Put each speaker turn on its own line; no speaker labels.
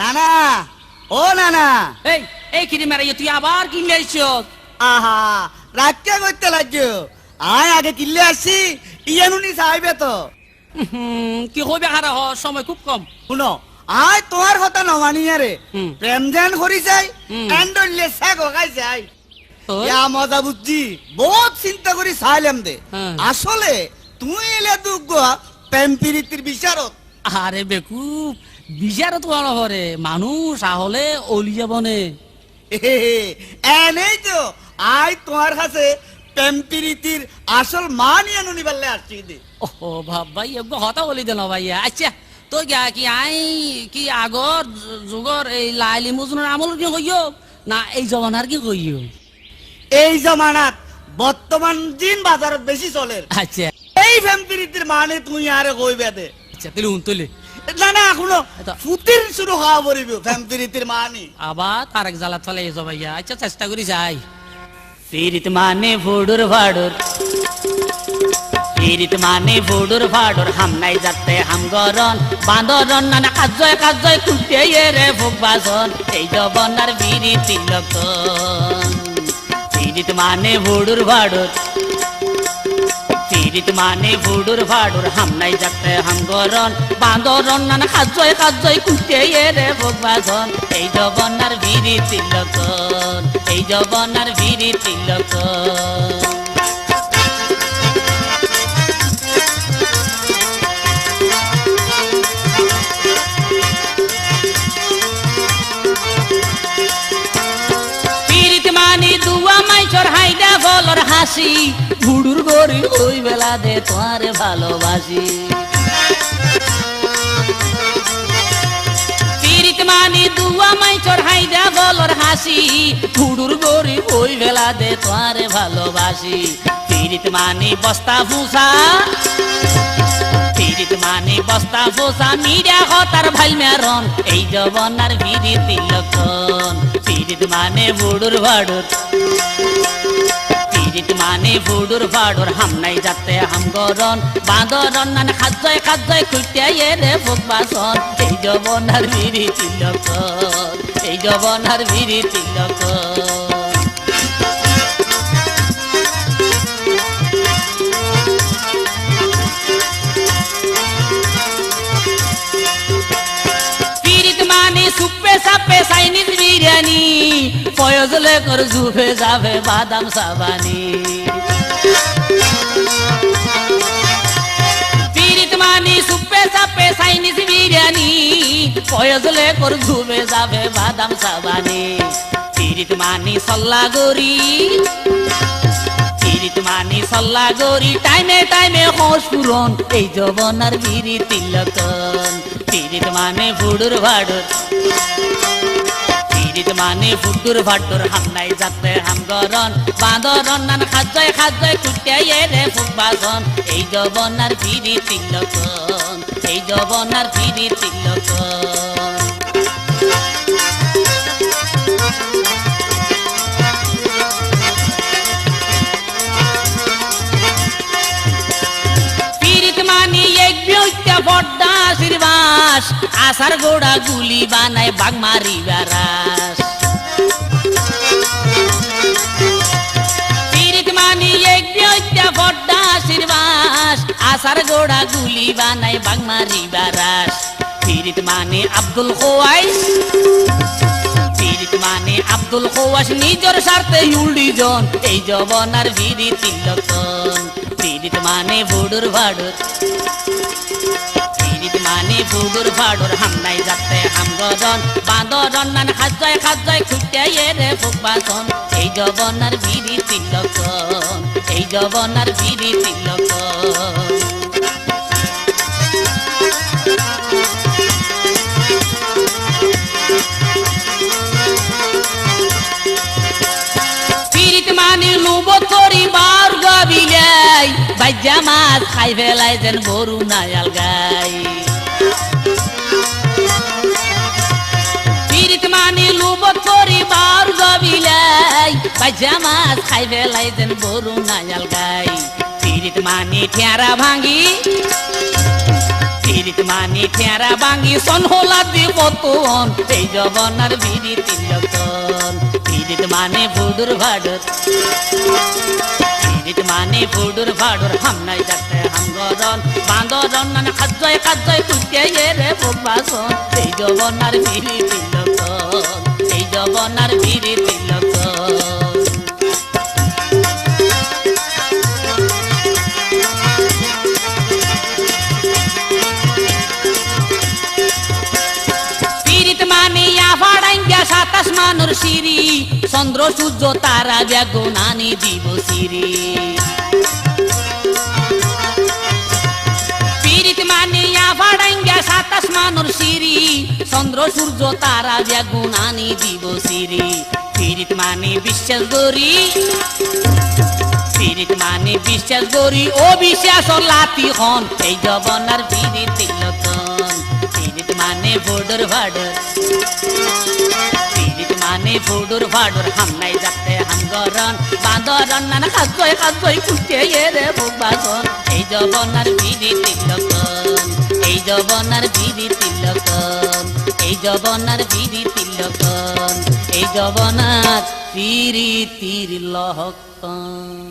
নানা ও নানা।
এই এই কিরে মেরাইয়া তুই আবার কিনলে আইছো
আহা রাখকে করতে লাগছো। আয় আগে কিনলে আসছি ইয়ানুনি সাহেবে তো।
কি হবে হারা হ সময় খুব কম।
শুনো আয় তোমার কথা নমানিয়া রে। প্রেম যেন করি
হুম।
এন্ডলে শাক খাই চাই ইয়া মজা বুঝছি বহুত চিন্তা করি চাইলাম দে।
হ্যাঁ।
আসলে তুই এলে দুঃখ প্রেম প্রীতির বিচারত
আরে বেকুব বিচারত বড় হরে মানুষ আহলে অলি যাবনে?
হে হে, এনেই তো আয় তোমার কাছে প্রেম প্রীতির আসল মান ইয়ানুনি পারলে আসছি দে।
ও ভাব ভাই এগো হতা বলি দেন ভাইয়া। আচ্ছা তো গা কি আই কি আগর যুগর এই লাইলি মজনুর আমল কি কইও না এই জমানার কি কইও
এই জমানাত বর্তমান দিন বাজারত বেশি চলে।
আচ্ছা।
এই প্রেম প্রীতির মানে তুই আরে কইবে দে।
আচ্ছা তুলে উন তুলে।
না না ফুতির শুরু হওয়া পড়িব মানে।
আবার তারেক জ্বালা ফলে এসো ভাইয়া। আচ্ছা চেষ্টা করি যাই। ফিরিত মানে ভুডুর ভাডুর। ফিরিত মানে ভুডুর ভাডুর হামনাই যাতে হাম গরন বান্দরন নানা কাজয় কাজয় কুটে রে ভোগ বাজন এই জবনার বিরি তিলকন ফিরিত মানে ভুডুর ভাডুর। ফিরিত মানে ভুডুর ভাডুর হামনাই যাতে হাম গরন বান্দরন নানা কাজয় কাজয় কুটে রে ভোগ বাজন এই জবনার বিরি তিলকন, এই জবনার বিরি তিলকন। পীড়িত মানি দুয়া মাইচর হাইদা বলর হাসি। গরি ওই বেলা দে তোমারে ভালোবাসি। মানি দুয়া মাইচর হাইদা বলর হাসি ভুডুর গরি ওই বেলা দে তোমারে ভালোবাসি। মানি বস্তা পীড়িত মানে বস্তা বোসা মিডিয়া হতার ভালো মেরন, এই জবনার তিলকন। মানে বুড়ুর ভাড়ুর পীড়িত মানে বুড়ুর ভাড়ুর হামনাই যাতে হাম গরন বাঁদরন নান খাদ্যয় খাদ্যয় খুঁটে রে ভোগ বাসন এই জবনার বিধি তিলকন এই জবনার বিধি তিলকন পীড়িত মানে সুপে সাপে চাইনিজ বিরিয়ানি ফয়জলে কর জুফে যাবে বাদাম সাবানি। চাইনিজ বিরিয়ানি ফয়জলে কর জুফে যাবে বাদাম সাবানি। পীড়িত মানে সল্লা গরি, পীড়িত মানি সল্লা গরি, টাইমে টাইমে হোস পুরন এই জবনার বিরি তিলকন। পীড়িত মানে ফুডুর ভাডুর পীড়িত মানে ফুডুর ভাডুর হামনাই যাতে হাম গরন বাঁদরন নান খাদ্যয় খাদ্যয় কুটে রে ফুটবাসন এই জবনার বিরি তিলকন, এই জবনার বড্ডা আশীর্বাস আসার গোড়া গুলি বানায় বাঘ মারি বেড়াস আসার গোড়া গুলি বানায় বাঘ মারি বেড়াস পীড়িত মানে আব্দুল খোয়াইস পীড়িত মানে আব্দুল খোয়াস নিজের স্বার্থে উল্ডিজন এই জবনার বিরি তিলকন। পীড়িত মানে বুডুর ভাডুর। পীড়িত মানে বুডুর ভাডুর হামনাই যাতে হাম গজন বাঁদরন নান খাজয় খাজয় খুঁটে রে ফুকবাসন এই জবনার বিরি তিলকন, এই জবনার বিরি তিলকন। বাইজা মাছ খাই ফেলাই যেন গরু নায়াল গাই পীড়িত মানি লুব করি বার গবিলাই মাছ খাই ফেলাই যেন গরু নায়াল গাই পীড়িত মানি ঠেরা ভাঙি, পিরিত মানে ঠেরা বাঙ্গি সন হোলা দি পতন এই জবনার বিড়ি তিলকন পিরিত মানে বুডুর ভাডর পিরিত ফুডুর ফাডুর হামনাই যাতে হামগরন বান্দরন নানা খাজয় খাজয় কুটে রে বাসন এই জবনার বিড়ি তিলকন মানুর সিঁড়ি, চন্দ্র, সূর্য, তারা বেগুনানি জীব সিরি পীড়িত মানে আফাড়াঙ্গা সাতাশ মানুর সিঁড়ি, চন্দ্র, সূর্য, তারা বেগুনানি জীব সিরি পীড়িত মানে বিশ্বাস গরি পীড়িত মানে বিশ্বাস গরি ও বিশ্বাস লাতি হন, এই জবনার বিড়ি তিলকন পীড়িত মানে বোর্ডর ভাডর পীড়িত মানে ভাডুর হামনাই যাতে হাঙ্গরন বাঁদরন নানা খাজয় খাজয় কুটে এরে ভোগবাসন এই জবনার বিধি তিলকন এই জবনার বিধি তিলকন এই জবনার বিধি তিলকন এই জবনার তিরি তির লহকন